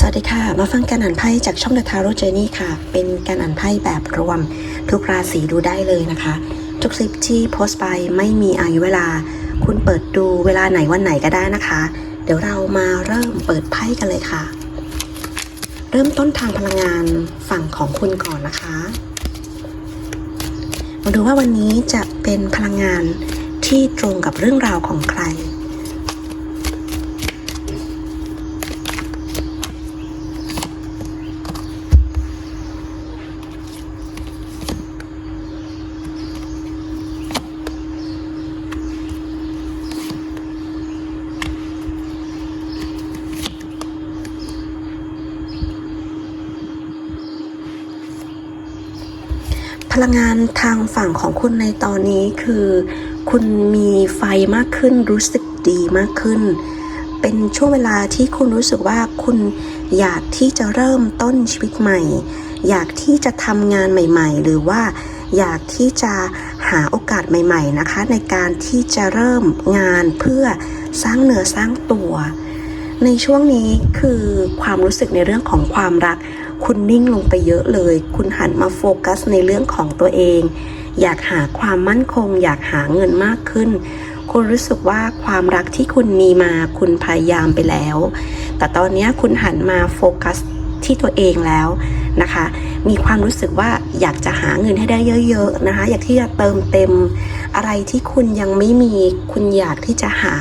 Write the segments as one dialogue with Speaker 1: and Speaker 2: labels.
Speaker 1: สวัสดีค่ะ มาฟังการอ่านไพ่จากช่อง The Tarot Journey ค่ะ เป็นการอ่านไพ่แบบรวม ทุกราศีดูได้เลยนะคะ ทุกคลิปที่โพสต์ไปไม่มีอายุเวลา คุณเปิดดูเวลาไหนวันไหนก็ได้นะคะ เดี๋ยวเรามาเริ่มเปิดไพ่กันเลยค่ะ เริ่มต้นทางพลังงานฝั่งของคุณก่อนนะคะ มาดูว่าวันนี้จะเป็นพลังงานที่ตรงกับเรื่องราวของใคร พลังงานทางฝั่งของคุณในตอนนี้คือ คุณมีไฟมากขึ้นรู้สึกดีมากขึ้น เป็นช่วงเวลาที่คุณรู้สึกว่าคุณอยากที่จะเริ่มต้นชีวิตใหม่ อยากที่จะทำงานใหม่ ๆ หรือว่าอยากที่จะหาโอกาสใหม่ ๆ นะคะ ในการที่จะเริ่มงานเพื่อสร้างเนื้อสร้างตัว ในช่วงนี้คือความรู้สึกในเรื่องของความรัก คุณนิ่งลงไปเยอะเลย คุณหันมาโฟกัสในเรื่องของตัวเอง อยากหาความมั่นคง อยากหาเงินมากขึ้น คุณรู้สึกว่าความรักที่คุณมีมาคุณพยายามไปแล้ว แต่ตอนนี้คุณหันมาโฟกัสที่ตัวเองแล้วนะคะ มีความรู้สึกว่าอยากจะหาเงินให้ได้เยอะๆนะคะ อยากที่จะเติมเต็มอะไรที่คุณยังไม่มี คุณอยากที่จะหา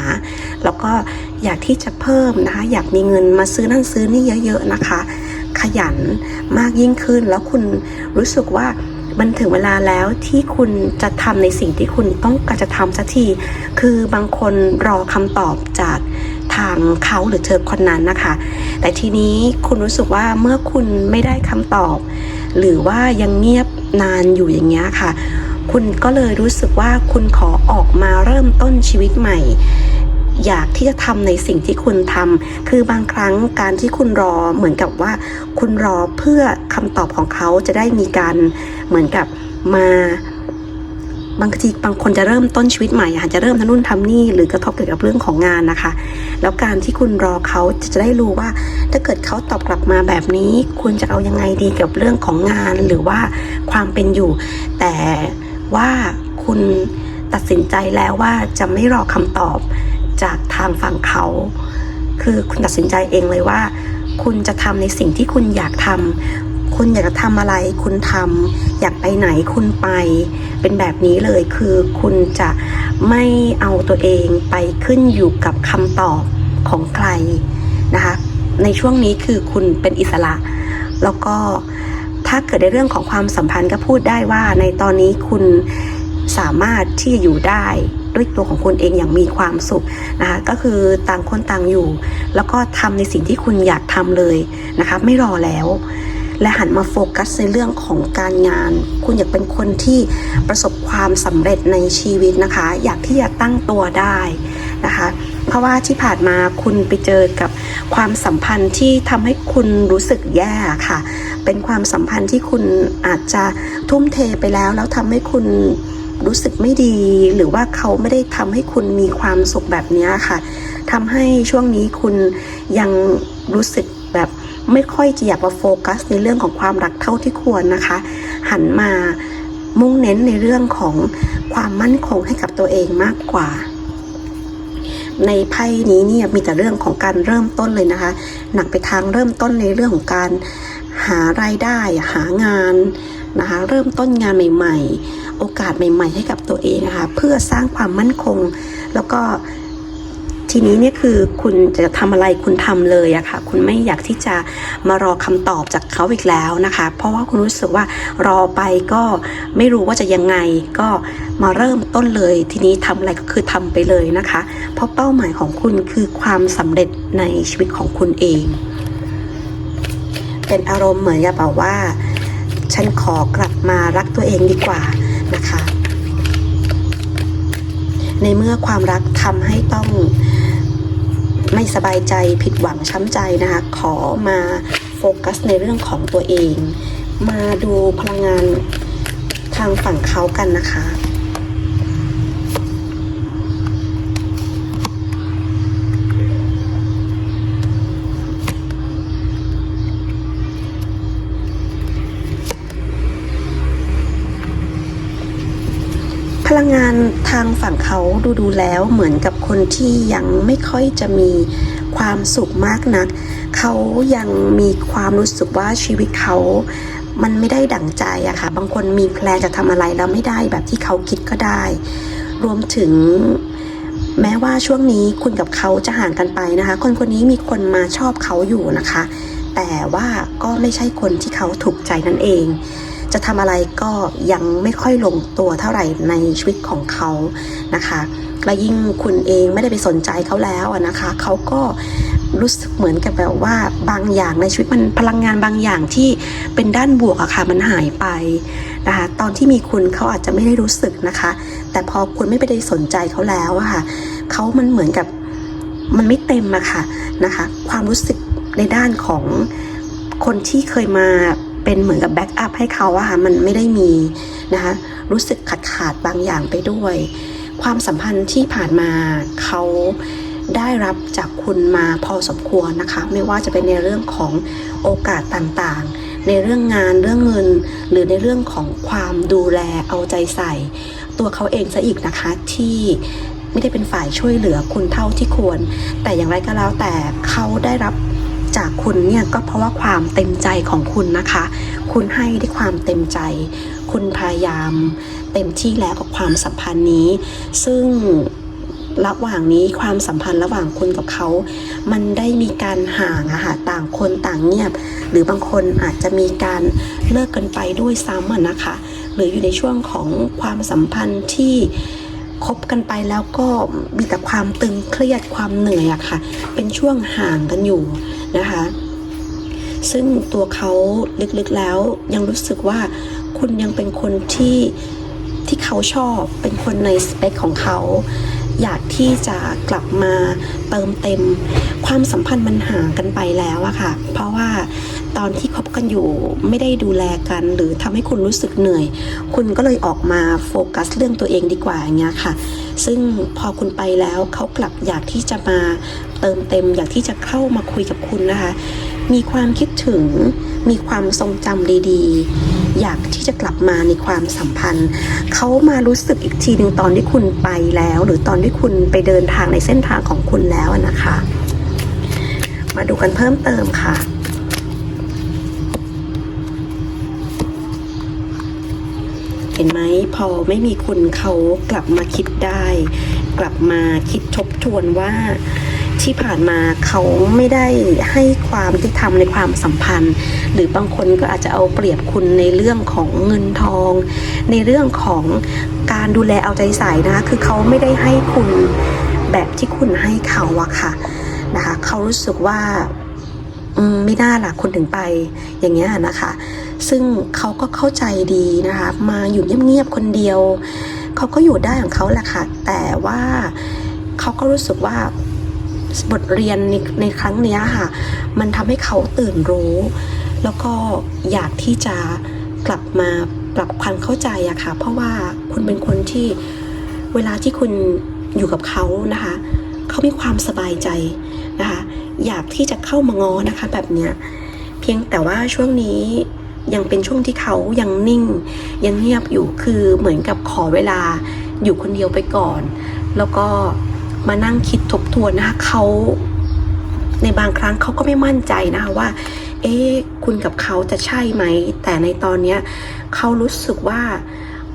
Speaker 1: แล้วก็อยากที่จะเพิ่มนะคะ อยากมีเงินมาซื้อนั่นซื้อนี่เยอะ ๆนะคะ ขยันมากยิ่งขึ้น แล้วคุณรู้สึกว่ามันถึงเวลาแล้วที่คุณจะทำในสิ่งที่คุณต้องการจะทำสักที คือบางคนรอคำตอบจากทางเขาหรือเธอคนนั้นนะคะ แต่ทีนี้คุณรู้สึกว่าเมื่อคุณไม่ได้คำตอบ หรือว่ายังเงียบนานอยู่อย่างเงี้ยค่ะ คุณก็เลยรู้สึกว่าคุณขอออกมาเริ่มต้นชีวิตใหม่ อยากที่จะทำในสิ่งที่คุณทำคือบางครั้งการที่คุณรอเหมือนกับว่า คุณรอเพื่อคำตอบของเขาจะได้มีการเหมือนกับมาบางทีบางคนจะเริ่มต้นชีวิตใหม่อาจจะเริ่มทำนู่นทำนี่หรือกระทบเกี่ยวกับเรื่องของงานนะคะ แล้วการที่คุณรอเขาจะได้รู้ว่า ถ้าเกิดเขาตอบกลับมาแบบนี้ คุณจะเอายังไงดีกับเรื่องของงานหรือว่าความเป็นอยู่ แต่ว่าคุณตัดสินใจแล้วว่าจะไม่รอคำตอบ จากทางฝั่งเขา คือคุณตัดสินใจเองเลยว่า คุณจะทำในสิ่งที่คุณอยากทำคุณอยากจะทำอะไร คุณทำอยากไปไหนคุณไป เป็นแบบนี้เลยคือคุณจะไม่เอาตัวเองไปขึ้นอยู่กับคำตอบของใครนะคะในช่วงนี้คือคุณเป็นอิสระ แล้วก็ถ้าเกิดในเรื่องของความสัมพันธ์ก็พูดได้ว่าในตอนนี้คุณสามารถที่จะอยู่ได้ ด้วยตัวของคุณเองอย่างมีความสุขนะคะก็คือต่างคนต่างอยู่ แล้วก็ทำในสิ่งที่คุณอยากทำเลยนะคะไม่รอแล้ว และหันมาโฟกัสในเรื่องของการงาน คุณอยากเป็นคนที่ประสบความสำเร็จในชีวิตนะคะ อยากที่จะตั้งตัวได้นะคะเพราะว่าที่ผ่านมาคุณไปเจอกับความสัมพันธ์ที่ทำให้คุณรู้สึกแย่ค่ะ เป็นความสัมพันธ์ที่คุณอาจจะทุ่มเทไปแล้ว แล้วทำให้คุณ รู้สึกไม่ดี หรือว่าเขาไม่ได้ทำให้คุณมีความสุขแบบนี้ค่ะทำให้ช่วงนี้คุณยังรู้สึกแบบไม่ค่อยจะอยากมาโฟกัสในเรื่องของความรักเท่าที่ควรนะคะ หันมามุ่งเน้นในเรื่องของความมั่นคงให้กับตัวเองมากกว่า ในไพ่นี้เนี่ยมีแต่เรื่องของการเริ่มต้นเลยนะคะ หนักไปทางเริ่มต้นในเรื่องของการหารายได้หางาน นะคะ เริ่มต้นงานใหม่ ๆ โอกาสใหม่ ๆ ให้กับตัวเองนะคะ เพื่อสร้างความมั่นคง แล้วก็ทีนี้เนี่ยคือคุณจะทำอะไรคุณทำเลยอะค่ะ คุณไม่อยากที่จะมารอคำตอบจากเขาอีกแล้วนะคะ เพราะว่าคุณรู้สึกว่ารอไปก็ไม่รู้ว่าจะยังไงก็มาเริ่มต้นเลย ทีนี้ทำอะไรก็คือทำไปเลยนะคะ เพราะเป้าหมายของคุณคือความสำเร็จในชีวิตของคุณเอง เป็นอารมณ์เหมือนกับแบบว่า ฉันขอกลับมารักตัวเองดีกว่านะคะ ในเมื่อความรักทำให้ต้องไม่สบายใจผิดหวังช้ำใจนะคะ ขอมาโฟกัสในเรื่องของตัวเอง มาดูพลังงานทางฝั่งเขากันนะคะ ลังงานทางฝั่งเขาดูดูแล้วเหมือนกับคนที่ยังไม่ค่อยจะมีความสุขมากนัก เขายังมีความรู้สึกว่าชีวิตเขามันไม่ได้ดั่งใจอะค่ะ บางคนมีแพลนจะทำอะไรแล้วไม่ได้แบบที่เขาคิดก็ได้ รวมถึงแม้ว่าช่วงนี้คุณกับเขาจะห่างกันไปนะคะ คนคนนี้มีคนมาชอบเขาอยู่นะคะ แต่ว่าก็ไม่ใช่คนที่เขาถูกใจนั่นเอง จะทำอะไรก็ยังไม่ค่อยลงตัวเท่าไหร่ในชีวิตของเขานะคะและยิ่งคุณเองไม่ได้ไปสนใจเขาแล้วนะคะ เขาก็รู้สึกเหมือนกับแบบว่าบางอย่างในชีวิตมันพลังงานบางอย่างที่เป็นด้านบวกอะค่ะมันหายไปนะคะตอนที่มีคุณเขาอาจจะไม่ได้รู้สึกนะคะ แต่พอคุณไม่ไปได้สนใจเขาแล้วอะค่ะเขามันเหมือนกับมันไม่เต็มอะค่ะนะคะ ความรู้สึกในด้านของคนที่เคยมา เป็นเหมือนกับแบ็กอัพให้เขาอะค่ะมันไม่ได้มีนะคะรู้สึกขาดขาดบางอย่างไปด้วย ความสัมพันธ์ที่ผ่านมาเขาได้รับจากคุณมาพอสมควรนะคะ ไม่ว่าจะเป็นในเรื่องของโอกาสต่างๆ ในเรื่องงานเรื่องเงิน หรือในเรื่องของความดูแลเอาใจใส่ ตัวเขาเองซะอีกนะคะที่ไม่ได้เป็นฝ่ายช่วยเหลือคุณเท่าที่ควร แต่อย่างไรก็แล้วแต่เขาได้รับ จากคุณเนี่ยก็เพราะว่าความเต็มใจของคุณนะคะ คุณให้ด้วยความเต็มใจ คุณพยายามเต็มที่แล้วกับความสัมพันธ์นี้ ซึ่งระหว่างนี้ความสัมพันธ์ระหว่างคุณกับเขา มันได้มีการห่างอะค่ะต่างคนต่างเงียบ หรือบางคนอาจจะมีการเลิกกันไปด้วยซ้ำนะคะ หรืออยู่ในช่วงของความสัมพันธ์ที่คบกันไปแล้วก็มีแต่ความตึงเครียดความเหนื่อยอะค่ะ เป็นช่วงห่างกันอยู่ นะคะ ซึ่งตัวเขาลึกๆแล้วยังรู้สึกว่าคุณยังเป็นคนที่ที่เขาชอบเป็นคนในสเปคของเขา อยากที่จะกลับมาเติมเต็ม ความสัมพันธ์มันห่างกันไปแล้วอะค่ะ เพราะว่าตอนที่คบกันอยู่ไม่ได้ดูแลกัน หรือทำให้คุณรู้สึกเหนื่อย คุณก็เลยออกมาโฟกัสเรื่องตัวเองดีกว่าอย่างเงี้ยค่ะ ซึ่งพอคุณไปแล้วเขากลับอยากที่จะมาเติมเต็มอยากที่จะเข้ามาคุยกับคุณนะคะ มีความคิดถึงมีความทรงจำดีๆ อยากที่จะกลับมาในความสัมพันธ์ เขามารู้สึกอีกทีหนึ่งตอนที่คุณไปแล้ว หรือตอนที่คุณไปเดินทางในเส้นทางของคุณแล้วนะคะ มาดูกันเพิ่มเติมค่ะ เห็นไหมพอไม่มีคุณเขากลับมาคิดได้ กลับมาคิดทบทวนว่าที่ผ่านมาเขาไม่ได้ให้ความที่ทำในความสัมพันธ์ หรือบางคนก็อาจจะเอาเปรียบคุณในเรื่องของเงินทอง ในเรื่องของการดูแลเอาใจใส่นะคะคือเขาไม่ได้ให้คุณแบบที่คุณให้เขาอะค่ะนะคะเขารู้สึกว่า ไม่น่าล่ะคุณถึงไปอย่างเงี้ยนะคะ ซึ่งเขาก็เข้าใจดีนะคะ มาอยู่เงียบๆคนเดียว เขาก็อยู่ได้ของเขาแหละค่ะ แต่ว่าเขาก็รู้สึกว่าบทเรียนในในครั้งนี้ค่ะ มันทำให้เขาตื่นรู้ แล้วก็อยากที่จะกลับมาปรับความเข้าใจอะค่ะ เพราะว่าคุณเป็นคนที่เวลาที่คุณอยู่กับเขานะคะ เขามีความสบายใจนะคะ อยากที่จะเข้ามาง้อนะคะ แบบเนี้ยเพียงแต่ว่าช่วงนี้ยังเป็นช่วงที่เขายังนิ่ง ยังเงียบอยู่คือเหมือนกับขอเวลาอยู่คนเดียวไปก่อน แล้วก็มานั่งคิดทบทวนนะคะเขาในบางครั้งเขาก็ไม่มั่นใจนะคะว่า เอ๊ะคุณกับเขาจะใช่ไหม แต่ในตอนเนี้ยเขารู้สึกว่า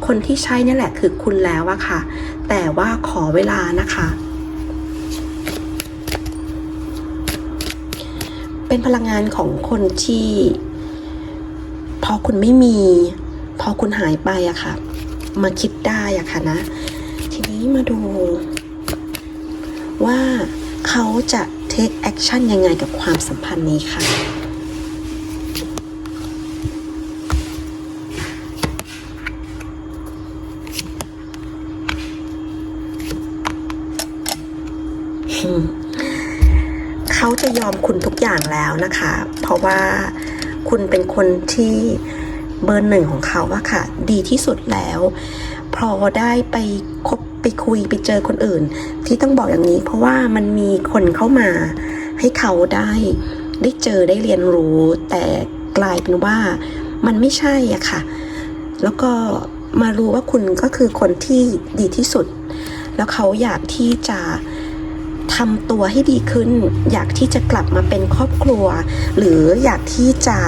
Speaker 1: คนที่ใช่นี่แหละคือคุณแล้วอะค่ะ แต่ว่าขอเวลานะคะ เป็นพลังงานของคนที่ พอคุณไม่มี พอคุณหายไปอะค่ะ มาคิดได้อะค่ะนะ ทีนี้มาดู ว่าเขาจะ take action ยังไงกับความสัมพันธ์นี้ค่ะ อย่างแล้วนะคะ เพราะว่าคุณเป็นคนที่เบอร์หนึ่งของเขาอะค่ะ ดีที่สุดแล้ว พอได้ไปคบไปคุยไปเจอคนอื่น ที่ต้องบอกอย่างนี้ เพราะว่ามันมีคนเข้ามาให้เขาได้ได้เจอได้เรียนรู้ แต่กลายเป็นว่ามันไม่ใช่อะค่ะ แล้วก็มารู้ว่าคุณก็คือคนที่ดีที่สุด แล้วเขาอยากที่จะ ทำตัวให้ดีขึ้น อยากที่จะกลับมาเป็นครอบครัว หรืออยากที่จะ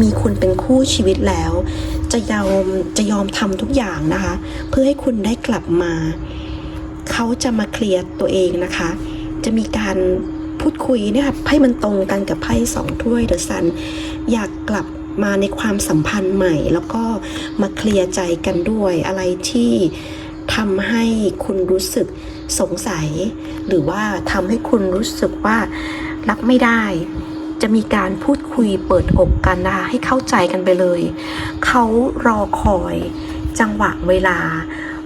Speaker 1: มีคุณเป็นคู่ชีวิตแล้ว จะยอมจะยอมทำทุกอย่างนะคะ เพื่อให้คุณได้กลับมา เขาจะมาเคลียร์ตัวเองนะคะ จะมีการพูดคุยเนี่ยค่ะไพ่มันตรงกันกับไพ่สองถ้วยเดอะซันอยากกลับมาในความสัมพันธ์ใหม่ แล้วก็มาเคลียร์ใจกันด้วยอะไรที่ทำให้คุณรู้สึก สงสัย หรือว่าทำให้คุณรู้สึกว่ารับไม่ได้ จะมีการพูดคุยเปิดอกกันนะคะให้เข้าใจกันไปเลย เขารอคอยจังหวะเวลา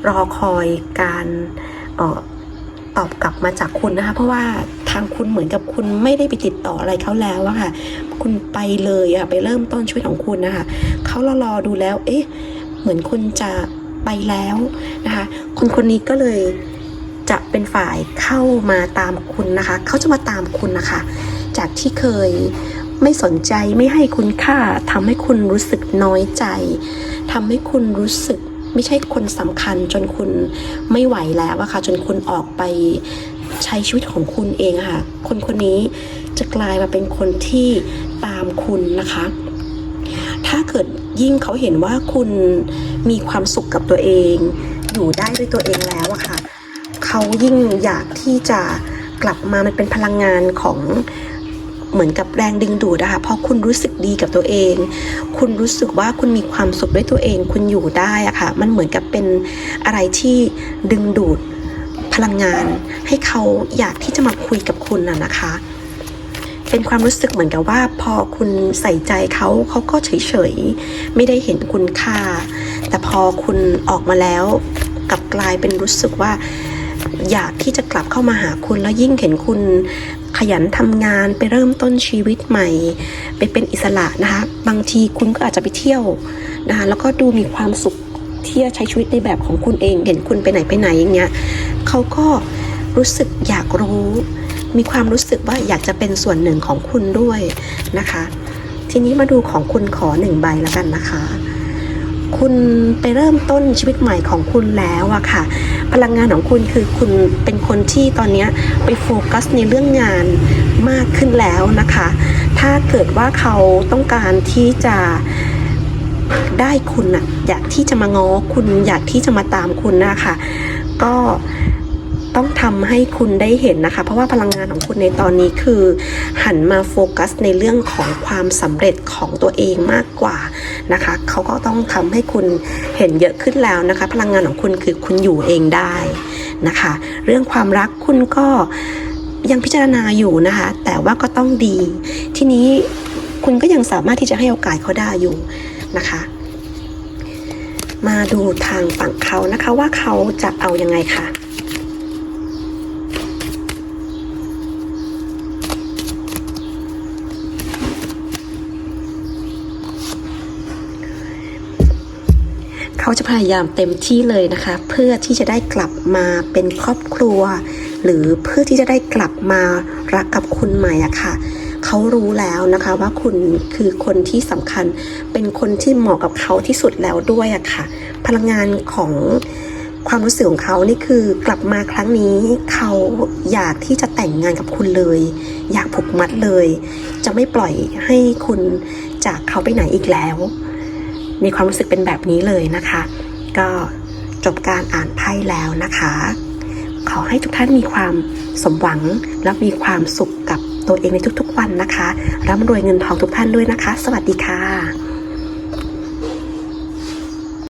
Speaker 1: รอคอยการออตอบกลับมาจากคุณนะคะ เพราะว่าทางคุณเหมือนกับคุณไม่ได้ไปติดต่ออะไรเขาแล้วอะค่ะ คุณไปเลยอะไปเริ่มต้นชีวิตของคุณนะคะเขารอรอดูแล้ว เอ๊ะ เหมือนคุณจะไปแล้วนะคะ คนคนนี้ก็เลย จะเป็นฝ่ายเข้ามาตามคุณนะคะ เขาจะมาตามคุณนะคะ จากที่เคยไม่สนใจไม่ให้คุณค่าทำให้คุณรู้สึกน้อยใจทำให้คุณรู้สึกไม่ใช่คนสำคัญจนคุณไม่ไหวแล้วอะค่ะ จนคุณออกไปใช้ชีวิตของคุณเองค่ะ คนคนนี้จะกลายมาเป็นคนที่ตามคุณนะคะ ถ้าเกิดยิ่งเขาเห็นว่าคุณมีความสุขกับตัวเอง อยู่ได้ด้วยตัวเองแล้วอะค่ะ เขายิ่งอยากที่จะกลับมามันเป็นพลังงานของเหมือนกับแรงดึงดูดอะคะพอคุณรู้สึกดีกับตัวเอง คุณรู้สึกว่าคุณมีความสุขด้วยตัวเอง คุณอยู่ได้อะค่ะ มันเหมือนกับเป็นอะไรที่ดึงดูดพลังงาน ให้เขาอยากที่จะมาคุยกับคุณน่ะนะคะ เป็นความรู้สึกเหมือนกับว่า พอคุณใส่ใจเขาเขาก็เฉยๆ ไม่ได้เห็นคุณค่า แต่พอคุณออกมาแล้วกลับกลายเป็นรู้สึกว่า อยากที่จะกลับเข้ามาหาคุณแล้วยิ่งเห็นคุณขยันทำงานไปเริ่มต้นชีวิตใหม่ ไปเป็นอิสระนะคะ บางทีคุณก็อาจจะไปเที่ยวนะคะแล้วก็ดูมีความสุขที่จะใช้ชีวิตในแบบของคุณเอง เห็นคุณไปไหนไปไหนอย่างเงี้ยเขาก็รู้สึกอยากรู้ มีความรู้สึกว่าอยากจะเป็นส่วนหนึ่งของคุณด้วยนะคะ ทีนี้มาดูของคุณขอหนึ่งใบแล้วกันนะคะ คุณไปเริ่มต้นชีวิตใหม่ของคุณแล้วอะค่ะ พลังงานของคุณคือคุณเป็นคนที่ตอนนี้ไปโฟกัสในเรื่องงานมากขึ้นแล้วนะคะ ถ้าเกิดว่าเขาต้องการที่จะได้คุณอะอยากที่จะมาง้อคุณอยากที่จะมาตามคุณนะคะ ก็ ต้องทำให้คุณได้เห็นนะคะ เพราะว่าพลังงานของคุณในตอนนี้คือ หันมาโฟกัสในเรื่องของความสำเร็จของตัวเองมากกว่านะคะเขาก็ต้องทำให้คุณเห็นเยอะขึ้นแล้วนะคะ พลังงานของคุณคือคุณอยู่เองได้นะคะ เรื่องความรักคุณก็ยังพิจารณาอยู่นะคะ แต่ว่าก็ต้องดี ทีนี้คุณก็ยังสามารถที่จะให้โอกาสเขาได้อยู่นะคะ มาดูทางฝั่งเขานะคะว่าเขาจะเอายังไงค่ะ ขาจะพยายามเต็มที่เลยนะคะ เพื่อที่จะได้กลับมาเป็นครอบครัว หรือเพื่อที่จะได้กลับมารักกับคุณใหม่อะค่ะเขารู้แล้วนะคะว่าคุณคือคนที่สำคัญเป็นคนที่เหมาะกับเขาที่สุดแล้วด้วยอะค่ะ พลังงานของความรู้สึกของเขานี่คือกลับมาครั้งนี้เขาอยากที่จะแต่งงานกับคุณเลย อยากผูกมัดเลย จะไม่ปล่อยให้คุณจากเขาไปไหนอีกแล้ว มีความรู้สึกเป็นแบบนี้เลยนะคะ ก็จบการอ่านไพ่แล้วนะคะ ขอให้ทุกท่านมีความสมหวังและมีความสุขกับตัวเองในทุกๆวันนะคะร่ำรวยเงินทองทุกท่านด้วยนะคะ สวัสดีค่ะ